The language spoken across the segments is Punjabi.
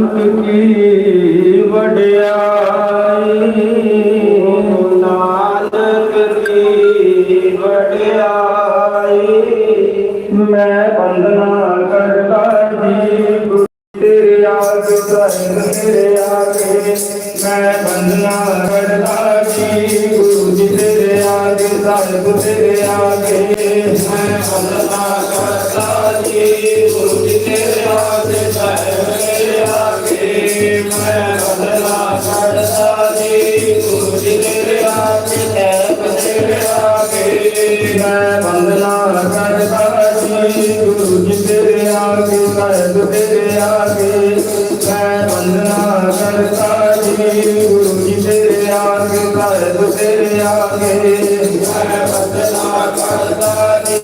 ਨਾਨਕ ਕੀ ਵਡਿਆਈ ਨਾਨਕ ਕੀ ਵਡਿਆਈ ਮੈਂ ਬੰਦਨਾ ਕਰਦਾ ਜੀ ਗੁਰੂ ਤੇਰੇ ਆਗ ਸੰਗ ਤੇਰੇ ਆਗੇ ਮੈਂ ਬੰਦਨਾ ਕਰਦਾ ਜੀ ਗੁਰੂ ਜੀ ਤੇਰੇ ਆਗ ਸੰਗ ਤੇਰੇ ਆਗੇ ਮੈਂ ਬੰਦਨਾ ਕਰਦਾ ਜੀ ਗੁਰੂ ਜੀ ਵੰਦਨਾ ਕਰਤਾ ਜੀ ਗੁਰੂ ਜੀ ਤੇਰੇ ਆਗੇ ਸਾਹਿਬ ਤੇਰੇ ਆਗੇ ਮੈਂ ਵੰਦਨਾ ਕਰਤਾ ਜੀ ਗੁਰੂ ਜੀ ਤੇਰੇ ਆਗੇ ਸਾਹਿਬ ਤੇਰੇ ਆਗੇ ਮੈਂ ਵੰਦਨਾ ਕਰਤਾ ਜੀ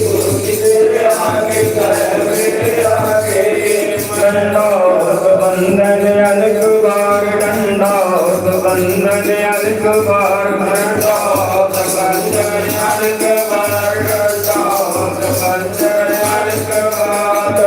ਗੁਰੂ ਜੀ ਤੇਰੇ ਆਗੇ ਸਾਹਿਬ ਤੇਰੇ ਆਗੇ ਮੰਡੋਤ ਬੰਦਨ ਅਨਕ ਵਾਰ ਡੰਡੋਤ ਬੰਦਨ ਅਨਕ ਵਾਰ ਮੰਡੋਤ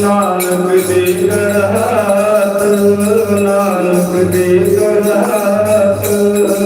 ਨਾਨਕ ਦੇ ਗਰਹਾਤ ਨਾਨਕ ਦੇ ਗਰਹਾਤ